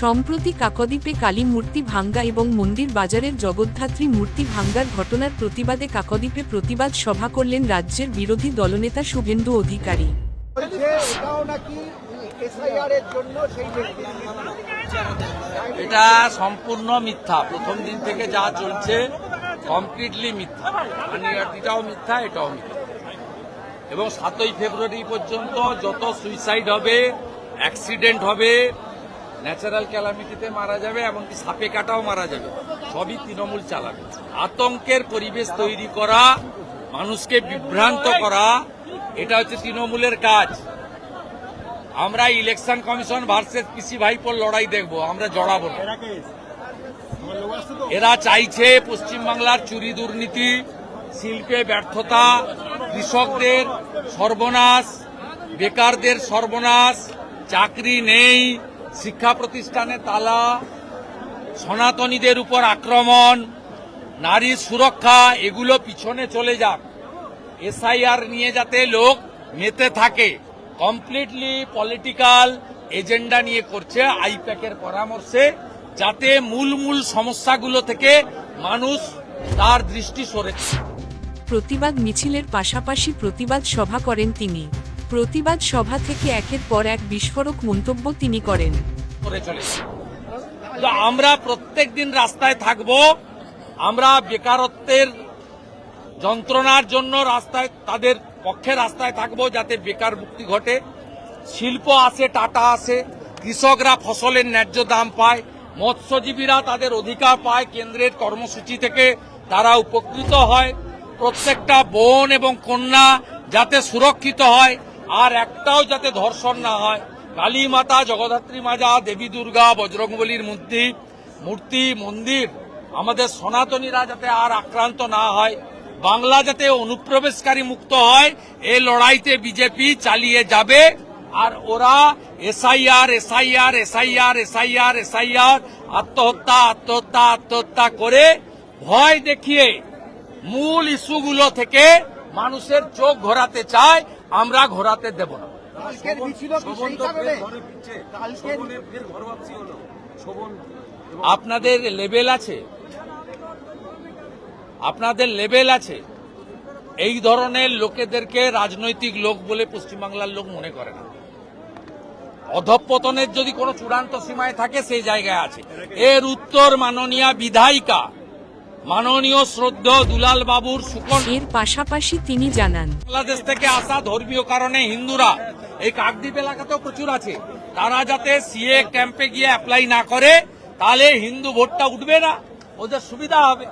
সম্প্রতি কাকদ্বীপে কালী মূর্তি ভাঙ্গা এবং মন্দির বাজারের জগদ্ধাত্রী মূর্তি ভাঙ্গার ঘটনার প্রতিবাদে কাকদ্বীপে প্রতিবাদ সভা করলেন রাজ্যের বিরোধী দলনেতা শুভেন্দু অধিকারী। এটা সম্পূর্ণ মিথ্যা। প্রথম দিন থেকে যা চলছে কমপ্লিটলি মিথ্যা। এটাও মিথ্যা এটাও মিথ্যা। এবং সাতই ফেব্রুয়ারি পর্যন্ত যত সুইসাইড হবে অ্যাক্সিডেন্ট হবে ন্যাচারাল ক্যালামিটিতে মারা যাবে এমনকি সাপে কাটাও মারা যাবে। সবই তৃণমূল চালাবে। আতঙ্কের পরিবেশ তৈরি করা মানুষকে বিভ্রান্ত করা এটা হচ্ছে তৃণমূলের কাজ। আমরা ইলেকশন কমিশন ভার্সেস পিসি ভাইপোর লড়াই দেখব আমরা জড়াবো না। এরা চাইছে পশ্চিমবাংলার চুরি দুর্নীতি শিল্পে ব্যর্থতা কৃষকদের সর্বনাশ বেকারদের সর্বনাশ চাকরি নেই শিক্ষা প্রতিষ্ঠানে তালা, সনাতনীদের উপর আক্রমণ নারীর সুরক্ষা, এগুলো পিছনে চলে যাক। এসআইআর নিয়ে যাতে লোক মেতে থাকে। কমপ্লিটলি পলিটিক্যাল এজেন্ডা নিয়ে করছে আইপ্যাকের পরামর্শে, যাতে মূল মূল সমস্যাগুলো থেকে মানুষ তার দৃষ্টি সরে প্রতিবাদ মিছিলের পাশাপাশি প্রতিবাদ সভা করেন তিনি। প্রতিবাদ সভা থেকে একের পর এক বিস্ফোরক মন্তব্য তিনি করেন। আমরা প্রত্যেক দিন রাস্তায় থাকব, আমরা বেকারত্বের যন্ত্রণার জন্য রাস্তায়, তাদের পক্ষে রাস্তায় থাকব যাতে বেকার মুক্তি ঘটে। শিল্প আসে টাটা আসে কৃষকরা ফসলের ন্যায্য দাম পায়, মৎস্যজীবীরা তাদের অধিকার পায়, কেন্দ্রের কর্মসূচি থেকে তারা উপকৃত হয়। প্রত্যেকটা বোন এবং কন্যা যাতে সুরক্ষিত হয় আর একটাও যাতে ধর্ষণ না হয়। কালী মাতা জগদ্ধাত্রী মাজা দেবী দুর্গা, বজরংবলীর মূর্তি মূর্তি, মন্দির, আমাদের সনাতনীরা যাতে আর আক্রান্ত না হয়, বাংলা যাতে অনুপ্রবেশকারী মুক্ত হয় এই লড়াইতে বিজেপি চালিয়ে যাবে। আর ওরা SIR SIR SIR SIR SIR, আত্মহত্যা আত্মহত্যা আত্মহত্যা করে ভয় দেখিয়ে মূল ইস্যুগুলো থেকে মানুষের চোখ ঘোরাতে চায়। আমরা ঘোরাতে দেব না। আপনাদের লেভেল আছে। আপনাদের লেভেল আছে। এই ধরনের লোকেদেরকে রাজনৈতিক লোক বলে পশ্চিমবাংলার লোক মনে করে না। অধঃপতনের যদি কোনো চূড়ান্ত সীমায় থাকে সেই জায়গায় আছে। এর উত্তর মাননীয় বিধায়িকা মাননীয় শ্রদ্ধ দুলাল বাবুর সুকন এর পাশাপাশি তিনি জানান বাংলাদেশ থেকে আসা ধর্মীয় কারণে হিন্দুরা এই কাকদ্বীপ এলাকাতেও প্রচুর আছে। তারা যাতে সিএ ক্যাম্পে গিয়ে অ্যাপ্লাই না করে তাহলে হিন্দু ভোটটা উঠবে না ওদের সুবিধা হবে।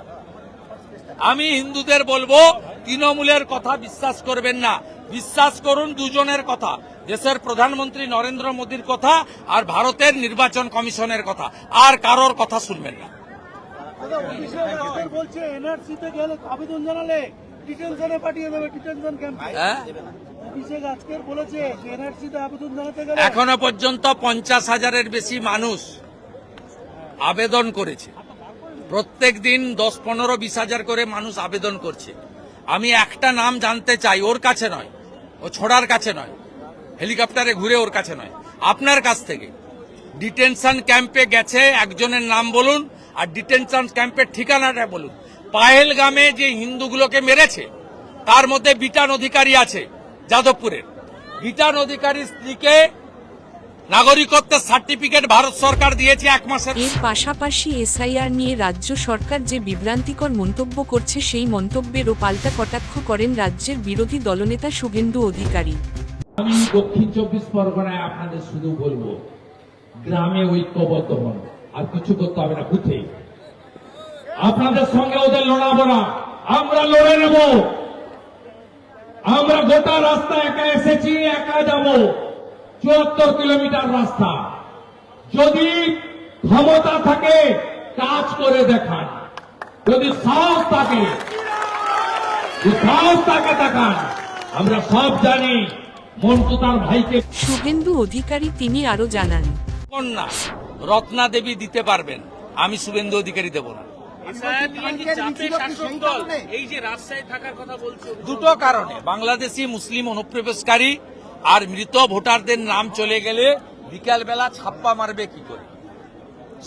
আমি হিন্দুদের বলব তৃণমূলের কথা বিশ্বাস করবেন না। বিশ্বাস করুন দুজনের কথা দেশের প্রধানমন্ত্রী নরেন্দ্র মোদীর কথা আর ভারতের নির্বাচন কমিশনের কথা। আর কারোর কথা শুনবেন না। অভিষেক বলছে এনআরসিতে গেলে আবেদন জানালে ডিটেনশনে পাঠিয়ে দেবে ডিটেনশন ক্যাম্পে হ্যাঁ? অভিষেক আজকের বলেছে যে এনআরসিতে আবেদন জানাতে গেলে এখনও পর্যন্ত পঞ্চাশ হাজারের বেশি মানুষ আবেদন করেছে। প্রত্যেক দিন দশ পনেরো বিশ হাজার করে মানুষ আবেদন করছে। আমি একটা নাম জানতে চাই ওর কাছে নয়। ও ছোড়ার কাছে নয়। হেলিকপ্টারে ঘুরে ওর কাছে নয়। আপনার কাছ থেকে। ডিটেনশন ক্যাম্পে গেছে একজনের নাম বলুন। আর ডিটেনশন ক্যাম্পের ঠিকানাটা বলুন। পাহেলগামে যে হিন্দুগুলোকে মেরেছে তার মধ্যে বিটান অধিকারী আছে যাদবপুরের। বিটান অধিকারীর স্ত্রীকে নাগরিকত্বের সার্টিফিকেট ভারত সরকার দিয়েছে এক মাসের। এর পাশাপাশি এসআইআর নিয়ে রাজ্য সরকার যে বিভ্রান্তিকর মন্তব্য করছে সেই মন্তব্যেরও পাল্টা কটাক্ষ করেন রাজ্যের বিরোধী দলনেতা শুভেন্দু অধিকারী। আমি দক্ষিণ চব্বিশ পরগনায় আপনাদের শুধু বলব গ্রামে ঐক্যবদ্ধ হন। আর কিছু করতে হবে না বুঝে আপনাদের সঙ্গে ওদের লড়াবো না। আমরা লড়ে নেব। আমরা গোটা রাস্তা একা এসেছি একা যাব। চুয়াত্তর কিলোমিটার রাস্তা। যদি ক্ষমতা থাকে কাজ করে দেখান। যদি সাহস থাকে সাহস থাকে দেখান। আমরা সব জানি মন্টু তার ভাইকে শুভেন্দু অধিকারী তিনি আরও জানান। কন্যা। রত্না দেবী দিতে পারবেন। আমি শুভেন্দু অধিকারী দেব না। কারণে? দুটো কারণে। বাংলাদেশি মুসলিম অনুপ্রবেশকারী আর মৃত ভোটারদের নাম চলে গেলে বিকালবেলা ছাপ্পা মারবে কি করে?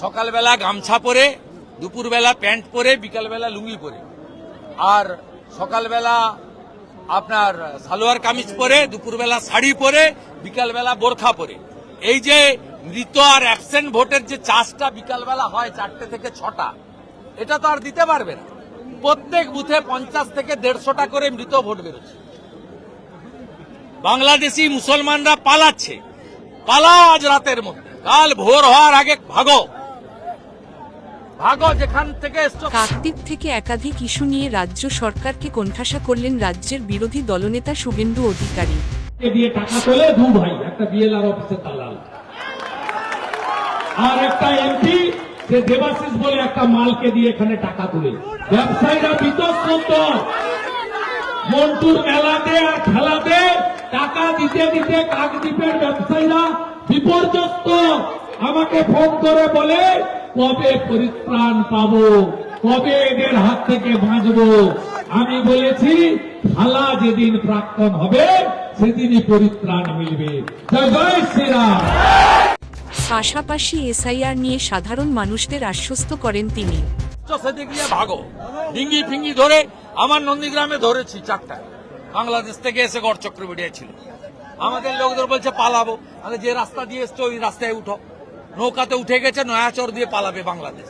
সকালবেলা গামছা পরে দুপুরবেলা প্যান্ট পরে বিকালবেলা লুঙ্গি পরে। আর সকালবেলা আপনার সালোয়ার কামিজ পরে দুপুরবেলা শাড়ি পরে বিকালবেলা বোরখা পরে। এই যে মৃত আর অ্যাবসেন্ট ভোটের যে চাষটা বিকালবেলা হয় চারটে থেকে ছটা এটা তো আর দিতে পারবে না। প্রত্যেক বুথে পঞ্চাশ থেকে দেড়শোটা করে মৃত ভোট বেরোচ্ছে। বাংলাদেশি মুসলমানরা পালাচ্ছে। পালাও আজ রাতের মধ্যে। কাল ভোর হওয়ার আগে ভাগো। ভাগো যেখান থেকে একাধিক ইস্যু নিয়ে রাজ্য সরকারকে কোণঠাসা করলেন রাজ্যের বিরোধী দলনেতা শুভেন্দু অধিকারী। দিয়ে টাকা তোলে দু ভাই একটা বিএলআর অফিসের দালাল আর একটা এমপি সে দেবাশিস বলে একটা মালকে দিয়ে এখানে টাকা তুলে। ব্যবসায়ীরা বিতস্ত। মন্টুর মেলাতে আর খেলাতে টাকা দিতে দিতে কাকদ্বীপের ব্যবসায়ীরা বিপর্যস্ত। আমাকে ফোন করে বলে, কবে পরিত্রাণ পাব? কবে এদের হাত থেকে বাঁচবো? আমি বলেছি, খালা যেদিন প্রাক্তন হবে, সেদিনই পরিত্রাণ মিলবে। জয় জয় শ্রীরাম। পাশাপাশি এসআইআর নিয়ে সাধারণ মানুষদের আশ্বস্ত করেন তিনি। ভাগো ডিঙ্গি ফিঙ্গি ধরে আমার নন্দীগ্রামে ধরেছি চারটা। বাংলাদেশ থেকে এসে গড় চক্রবর্তী ছিল। আমাদের লোকদের বলছে পালাবো। আরে যে রাস্তা দিয়ে এসছো ওই রাস্তায় উঠো। নৌকাতে উঠে গেছে নয়াচর দিয়ে পালাবে বাংলাদেশ।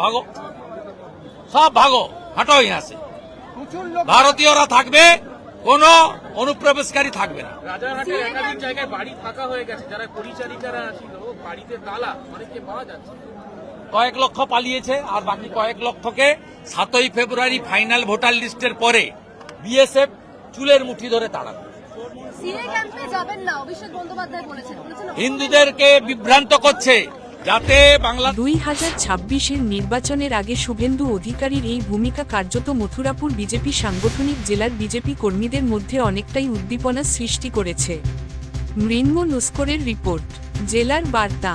ভাগো। সব ভাগো হাঁটো আসে ভারতীয়রা থাকবে কোনো অনুপ্রবেশকারী থাকবে না। রাজারহাটে একাধিক জায়গায় বাড়ি ফাঁকা হয়ে গেছে। যারা পরিচারিকারা ছিল বাড়িতে তালা অনেককে পাওয়া যাচ্ছে। কয়েক লক্ষ পালিয়েছে আর বাকি কয়েক লক্ষকে সাতই ফেব্রুয়ারি ফাইনাল ভোটার লিস্টের পরে বিএসএফ চুলের মুঠি ধরে তাড়াবে। সিএ ক্যাম্পে যাবেন না অভিষেক বন্দ্যোপাধ্যায় বলেছেন। বলেছেন হিন্দুদেরকে বিভ্রান্ত করছে। যাতে বাংলা দুই হাজার ছাব্বিশের নির্বাচনের আগে শুভেন্দু অধিকারীর এই ভূমিকা কার্যত মথুরাপুর বিজেপি সাংগঠনিক জেলার বিজেপি কর্মীদের মধ্যে অনেকটাই উদ্দীপনা সৃষ্টি করেছে। মৃন্ম নস্করের রিপোর্ট, জেলার বার্তা।